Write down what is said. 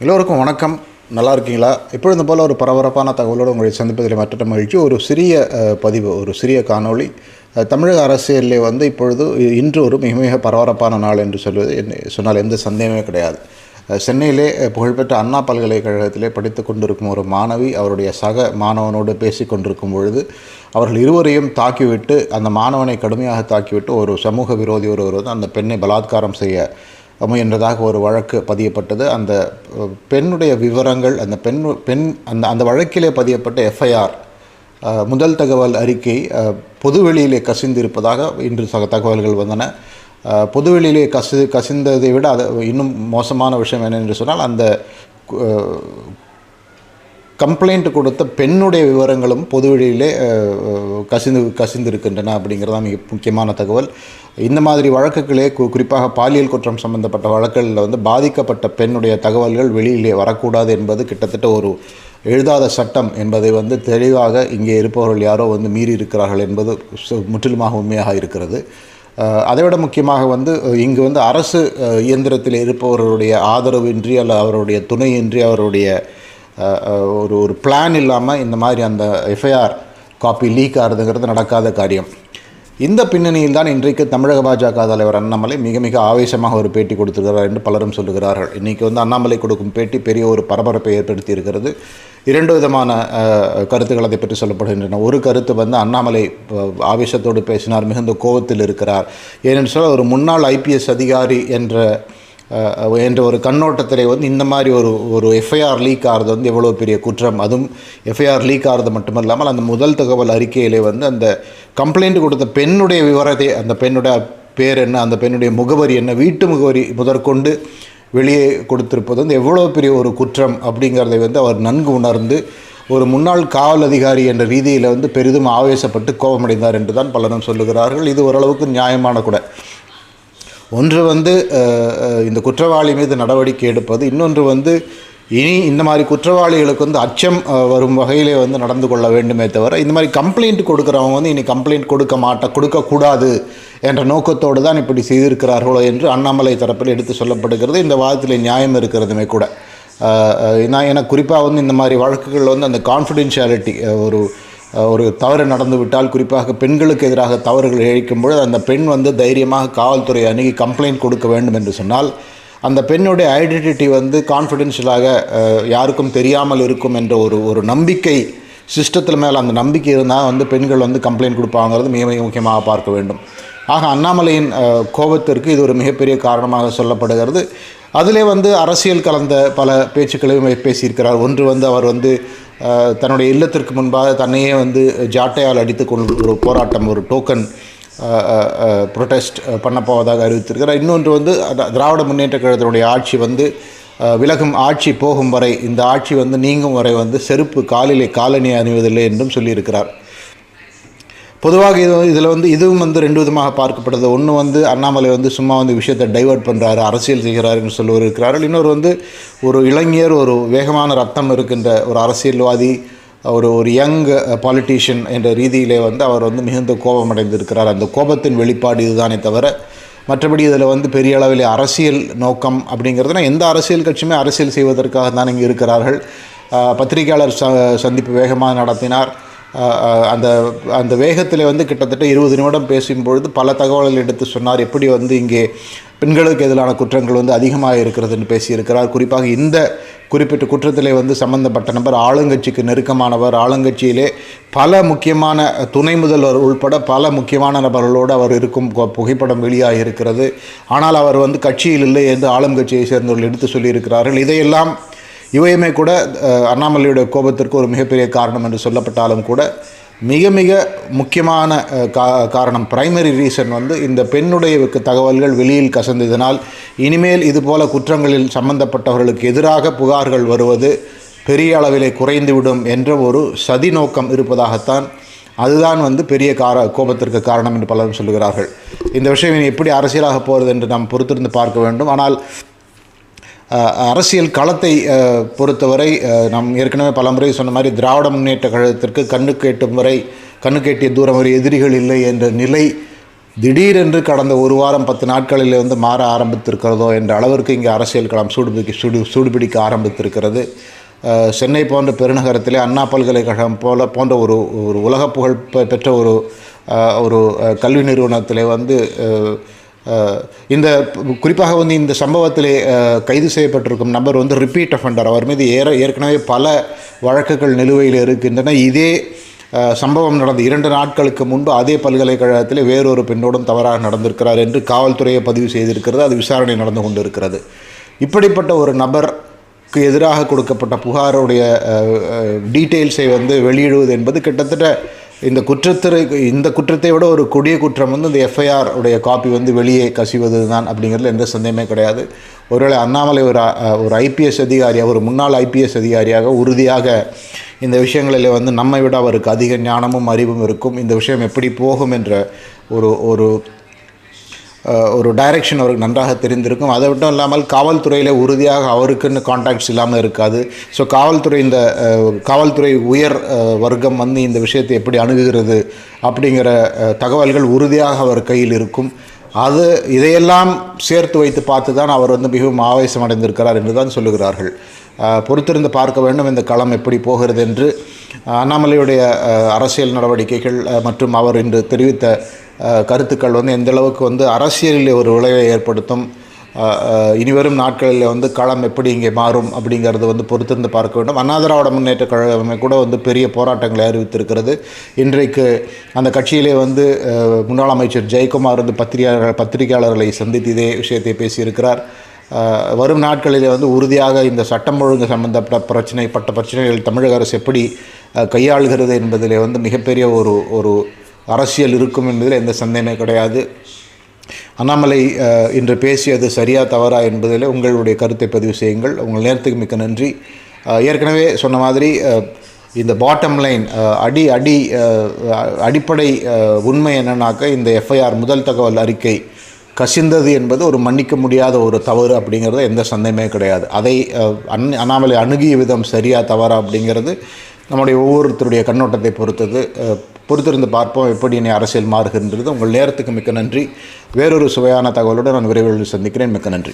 எல்லோருக்கும் வணக்கம். நல்லா இருக்கீங்களா? இப்பொழுது போல் ஒரு பரபரப்பான தகவலோடு உங்களை சந்திப்பதில் மற்ற மகிழ்ச்சி. ஒரு சிறிய பதிவு ஒரு சிறிய காணொளி. தமிழக அரசியலில் வந்து இப்பொழுது இன்று ஒரு மிக மிக பரபரப்பான நாள் என்று சொல்வது என்ன- சொன்னால் எந்த சந்தேகமே கிடையாது. சென்னையிலே புகழ்பெற்ற அண்ணா பல்கலைக்கழகத்திலே படித்து கொண்டிருக்கும் ஒரு மாணவி அவருடைய சக மாணவனோடு பேசி கொண்டிருக்கும் பொழுது அவர்கள் இருவரையும் தாக்கிவிட்டு அந்த மாணவனை கடுமையாக தாக்கிவிட்டு ஒரு சமூக விரோதி ஒருவர் வந்து அந்த பெண்ணை பலாத்காரம் செய்ய முயன்றதாக ஒரு வழக்கு பதியப்பட்டது. அந்த பெண்ணுடைய விவரங்கள் அந்த பெண் பெண் அந்த அந்த வழக்கிலே பதியப்பட்ட எஃப்ஐஆர் முதல் தகவல் அறிக்கை பொதுவெளியிலே கசிந்திருப்பதாக இன்று சக தகவல்கள் வந்தன. பொதுவெளியிலே கசி கசிந்ததை விட அது இன்னும் மோசமான விஷயம் என்னென்று சொன்னால் அந்த கம்ப்ளைண்ட் கொடுத்த பெண்ணுடைய விவரங்களும் பொதுவெளியிலே கசிந்து கசிந்திருக்கின்றன அப்படிங்கிறதா மிக முக்கியமான தகவல். இந்த மாதிரி வழக்குகளே கு- குறிப்பாக பாலியல் குற்றம் சம்பந்தப்பட்ட வழக்குகளில் வந்து பாதிக்கப்பட்ட பெண்ணுடைய தகவல்கள் வெளியிலே வரக்கூடாது என்பது கிட்டத்தட்ட ஒரு எழுதாத சட்டம் என்பதை வந்து தெளிவாக இங்கே இருப்பவர்கள் யாரோ வந்து மீறி இருக்கிறார்கள் என்பது சு- முற்றிலுமாக உண்மையாக இருக்கிறது. அதைவிட முக்கியமாக வந்து இங்கு வந்து அரசு இயந்திரத்தில் இருப்பவர்களுடைய ஆதரவின்றி அல்ல அவருடைய துணையின்றி அவருடைய ஒரு ஒரு பிளான் இல்லாமல் இந்த மாதிரி அந்த எஃப்ஐஆர் காப்பி லீக் ஆகிறதுங்கிறது நடக்காத காரியம். இந்த பின்னணியில் தான் இன்றைக்கு தமிழக பாஜக தலைவர் அண்ணாமலை மிக மிக ஆவேசமாக ஒரு பேட்டி கொடுத்திருக்கிறார் என்று பலரும் சொல்லுகிறார்கள். இன்றைக்கி வந்து அண்ணாமலை கொடுக்கும் பேட்டி பெரிய ஒரு பரபரப்பை ஏற்படுத்தி இருக்கிறது இரண்டு விதமான கருத்துக்கள் அதை பற்றி சொல்லப்படுகின்றன. ஒரு கருத்து வந்து அண்ணாமலை ஆவேசத்தோடு பேசினார் மிகுந்த கோபத்தில் இருக்கிறார். ஏனென்று ஒரு முன்னாள் ஐபிஎஸ் அதிகாரி என்ற என்ற ஒரு கண்ணோட்டத்திலே வந்து இந்த மாதிரி ஒரு ஒரு எஃப்ஐஆர் லீக் ஆகிறது வந்து எவ்வளோ பெரிய குற்றம்? அதுவும் எஃப்ஐஆர் லீக் ஆகிறது மட்டுமல்லாமல் அந்த முதல் தகவல் அறிக்கையிலே வந்து அந்த கம்ப்ளைண்ட் கொடுத்த பெண்ணுடைய விவரத்தை அந்த பெண்ணுடைய பேர் என்ன அந்த பெண்ணுடைய முகவரி என்ன வீட்டு முகவரி முதற்கொண்டு வெளியே கொடுத்திருப்பது வந்து எவ்வளோ பெரிய ஒரு குற்றம் அப்படிங்கிறதை வந்து அவர் நன்கு உணர்ந்து ஒரு முன்னாள் காவல் அதிகாரி என்ற ரீதியில் வந்து பெரிதும் ஆவேசப்பட்டு கோபமடைந்தார் என்று தான் பலரும் சொல்லுகிறார்கள். இது ஓரளவுக்கு நியாயமான கூட ஒன்று வந்து இந்த குற்றவாளி மீது நடவடிக்கை எடுப்பது இன்னொன்று வந்து இனி இந்த மாதிரி குற்றவாளிகளுக்கு வந்து அச்சம் வரும் வகையிலே வந்து நடந்து கொள்ள வேண்டுமே தவிர இந்த மாதிரி கம்ப்ளைண்ட் கொடுக்குறவங்க வந்து இனி கம்ப்ளைண்ட் கொடுக்க மாட்ட கொடுக்கக்கூடாது என்ற நோக்கத்தோடு தான் இப்படி செய்திருக்கிறார்களோ என்று அண்ணாமலை தரப்பில் எடுத்து சொல்லப்படுகிறது. இந்த வாதத்தில் நியாயம் இருக்கிறதுமே கூட. நான் எனக்கு குறிப்பாக வந்து இந்த மாதிரி வழக்குகளில் வந்து அந்த கான்ஃபிடென்ஷியாலிட்டி ஒரு ஒரு தவறு நடந்து விட்டால் குறிப்பாக பெண்களுக்கு எதிராக தவறுகள் இழைக்கும் பொழுது அந்த பெண் வந்து தைரியமாக காவல்துறை அணுகி கம்ப்ளைண்ட் கொடுக்க வேண்டும் என்று சொன்னால் அந்த பெண்ணுடைய ஐடென்டிட்டி வந்து கான்ஃபிடென்ஷியலாக யாருக்கும் தெரியாமல் இருக்கும் என்ற ஒரு ஒரு நம்பிக்கை சிஸ்டத்தில் மேலே அந்த நம்பிக்கை இருந்தால் வந்து பெண்கள் வந்து கம்ப்ளைண்ட் கொடுப்பாங்கிறது மிக மிக முக்கியமாக பார்க்க வேண்டும். ஆக அண்ணாமலையின் கோபத்திற்கு இது ஒரு மிகப்பெரிய காரணமாக சொல்லப்படுகிறது. அதிலே வந்து அரசியல் கலந்த பல பேச்சுக்களையும் பேசியிருக்கிறார். ஒன்று வந்து அவர் வந்து தன்னுடைய இல்லத்திற்கு முன்பாக தன்னையே வந்து ஜாட்டையால் அடித்து கொண்டு ஒரு போராட்டம் ஒரு டோக்கன் ப்ரொட்டஸ்ட் பண்ண போவதாக அறிவித்திருக்கிறார். இன்னொன்று வந்து திராவிட முன்னேற்ற கழகத்தினுடைய ஆட்சி வந்து விலகும் ஆட்சி போகும் வரை இந்த ஆட்சி வந்து நீங்கும் வரை வந்து செருப்பு காலிலே காலணி அணிவதில்லை என்றும் சொல்லியிருக்கிறார். பொதுவாக இது இதில் வந்து இதுவும் வந்து ரெண்டு விதமாக பார்க்கப்படுது. ஒன்று வந்து அண்ணாமலை வந்து சும்மா வந்து விஷயத்தை டைவர்ட் பண்ணுறாரு அரசியல் செய்கிறாருன்னு சொல்லுவர் இருக்கிறார்கள். இன்னொரு வந்து ஒரு இளைஞர் ஒரு வேகமான ரத்தம் இருக்கின்ற ஒரு அரசியல்வாதி ஒரு ஒரு யங் பாலிட்டிஷியன் என்ற ரீதியிலே வந்து அவர் வந்து மிகுந்த கோபம் அடைந்திருக்கிறார். அந்த கோபத்தின் வெளிப்பாடு இதுதானே தவிர மற்றபடி இதில் வந்து பெரிய அளவில் அரசியல் நோக்கம் அப்படிங்கிறதுனா எந்த அரசியல் கட்சியுமே அரசியல் செய்வதற்காக தான் இங்கே இருக்கிறார்கள். பத்திரிகையாளர் ச சந்திப்பு வேகமாக நடத்தினார். அந்த அந்த வேகத்தில் வந்து கிட்டத்தட்ட இருபது நிமிடம் பேசும்பொழுது பல தகவல்கள் எடுத்து சொன்னார். எப்படி வந்து இங்கே பெண்களுக்கு எதிரான குற்றங்கள் வந்து அதிகமாக இருக்கிறதுன்னு பேசியிருக்கிறார். குறிப்பாக இந்த குறிப்பிட்ட குற்றத்திலே வந்து சம்பந்தப்பட்ட நபர் ஆளுங்கட்சிக்கு நெருக்கமானவர். ஆளுங்கட்சியிலே பல முக்கியமான துணை முதல்வர் உள்பட பல முக்கியமான நபர்களோடு அவர் இருக்கும் புகைப்படம் வெளியாக இருக்கிறது ஆனால் அவர் வந்து கட்சியில் இல்லை என்று ஆளுங்கட்சியை சேர்ந்தவர்கள் எடுத்து சொல்லியிருக்கிறார்கள். இதையெல்லாம் இவையுமே கூட அண்ணாமலையுடைய கோபத்திற்கு ஒரு மிகப்பெரிய காரணம் என்று சொல்லப்பட்டாலும் கூட மிக மிக முக்கியமான கா காரணம் பிரைமரி ரீசன் வந்து இந்த பெண்ணுடைய தகவல்கள் வெளியில் கசந்ததினால் இனிமேல் இதுபோல குற்றங்களில் சம்பந்தப்பட்டவர்களுக்கு எதிராக புகார்கள் வருவது பெரிய அளவிலே குறைந்துவிடும் என்ற ஒரு சதி நோக்கம் இருப்பதாகத்தான் அதுதான் வந்து பெரிய கார கோபத்திற்கு காரணம் என்று பலரும் சொல்லுகிறார்கள். இந்த விஷயம் எப்படி அரசியலாக போகிறது என்று நாம் பொறுத்திருந்து பார்க்க வேண்டும். ஆனால் அரசியல் களத்தை பொறுத்தவரை நாம் ஏற்கனவே பலமுறை சொன்ன மாதிரி திராவிட முன்னேற்ற கழகத்திற்கு கண்ணுக்கு எட்டும் வரை கண்ணுக்கு எட்டிய தூரம் வரை எதிரிகள் இல்லை என்ற நிலை திடீரென்று கடந்த ஒரு வாரம் பத்து நாட்களில் வந்து மாற ஆரம்பித்திருக்கிறதோ என்ற அளவிற்கு இங்கே அரசியல் களம் சூடுபிடிக்க சூடு சூடுபிடிக்க ஆரம்பித்திருக்கிறது. சென்னை போன்ற பெருநகரத்திலே அண்ணா பல்கலைக்கழகம் போல போன்ற ஒரு ஒரு உலக புகழ் பெற்ற ஒரு ஒரு கல்வி நிறுவனத்திலே வந்து இந்த குறிப்பாக வந்து இந்த சம்பவத்திலே கைது செய்யப்பட்டிருக்கும் நபர் வந்து ரிப்பீட் அஃபண்டர் அவர் மீது ஏற ஏற்கனவே பல வழக்குகள் நிலுவையில் இருக்கின்றன. இதே சம்பவம் நடந்த இரண்டு நாட்களுக்கு முன்பு அதே பல்கலைக்கழகத்தில் வேறொரு பெண்ணோடும் தவறாக நடந்திருக்கிறார் என்று காவல்துறையை பதிவு செய்திருக்கிறது. அது விசாரணை நடந்து கொண்டிருக்கிறது. இப்படிப்பட்ட ஒரு நபருக்கு எதிராக கொடுக்கப்பட்ட புகாருடைய டீட்டெயில்ஸை வந்து வெளியிடுவது என்பது கிட்டத்தட்ட இந்த குற்றத்தை இந்த குற்றத்தை விட ஒரு கொடிய குற்றம் வந்து இந்த எஃப்ஐஆர் உடைய காப்பி வந்து வெளியே கசிவது தான் அப்படிங்கிறதுல எந்த சந்தேகமே கிடையாது. ஒருவேளை அண்ணாமலை ஒரு ஒரு ஐபிஎஸ் அதிகாரியாக ஒரு முன்னாள் ஐபிஎஸ் அதிகாரியாக உறுதியாக இந்த விஷயங்களில் வந்து நம்மை விட அவருக்கு அதிக ஞானமும் அறிவும் இருக்கும். இந்த விஷயம் எப்படி போகும் என்ற ஒரு ஒரு ஒரு டைரக்ஷன் அவருக்கு நன்றாக தெரிந்திருக்கும். அதை மட்டும் இல்லாமல் காவல்துறையில் உறுதியாக அவருக்குன்னு காண்டாக்ட்ஸ் இல்லாமல் இருக்காது. ஸோ காவல்துறை இந்த காவல்துறை உயர் வர்க்கம் வந்து இந்த விஷயத்தை எப்படி அணுகுகிறது அப்படிங்கிற தகவல்கள் உறுதியாக அவர் கையில் இருக்கும். அது இதையெல்லாம் சேர்த்து வைத்து பார்த்து தான் அவர் வந்து மிகவும் ஆவேசம் அடைந்திருக்கிறார் என்று தான் சொல்லுகிறார்கள் பொறுத்திருந்து பார்க்க வேண்டும் இந்த களம் எப்படி போகிறது என்று. அண்ணாமலையுடைய அரசியல் நடவடிக்கைகள் மற்றும் அவர் இன்று தெரிவித்த கருத்துக்கள் வந்து எந்த அளவுக்கு வந்து அரசியலில் ஒரு விளைவை ஏற்படுத்தும் இனிவரும் நாட்களில் வந்து களம் எப்படி இங்கே மாறும் அப்படிங்கிறது வந்து பொறுத்திருந்து பார்க்க வேண்டும். அண்ணாதிராவிட முன்னேற்ற கழகமே கூட வந்து பெரிய போராட்டங்களை அறிவித்திருக்கிறது. இன்றைக்கு அந்த கட்சியிலே வந்து முன்னாள் அமைச்சர் ஜெயக்குமார் வந்து பத்திரிகையாளர் பத்திரிகையாளர்களை சந்தித்து இதே விஷயத்தை பேசியிருக்கிறார். வரும் நாட்களிலே வந்து உறுதியாக இந்த சட்டம் ஒழுங்கு சம்பந்தப்பட்ட பிரச்சனை பட்ட பிரச்சனைகள் தமிழக அரசு எப்படி கையாளுகிறது என்பதிலே வந்து மிகப்பெரிய ஒரு ஒரு அரசியல் இருக்கும் என்பதில் எந்த சந்தேகமே கிடையாது. அண்ணாமலை இன்று பேசியது சரியா தவறா என்பதில் உங்களுடைய கருத்தை பதிவு செய்யுங்கள். உங்கள் நேரத்துக்கு மிக்க நன்றி. ஏற்கனவே சொன்ன மாதிரி இந்த பாட்டம் லைன் அடி அடி அடிப்படை உண்மை என்னன்னாக்க இந்த எஃப்ஐஆர் முதல் தகவல் அறிக்கை கசிந்தது என்பது ஒரு மன்னிக்க முடியாத ஒரு தவறு அப்படிங்கிறது எந்த சந்தேகமே கிடையாது. அதை அன் அண்ணாமலை அணுகிய விதம் சரியா தவறா அப்படிங்கிறது நம்முடைய ஒவ்வொருத்தருடைய கண்ணோட்டத்தை பொறுத்தது. பொறுத்திருந்து பார்ப்போம் எப்படி இனி அரசியல் மாறுகின்றது. உங்கள் நேரத்துக்கு மிக்க நன்றி. வேறொரு சுவையான தகவலுடன் நான் விரைவில் சந்திக்கிறேன். மிக்க நன்றி.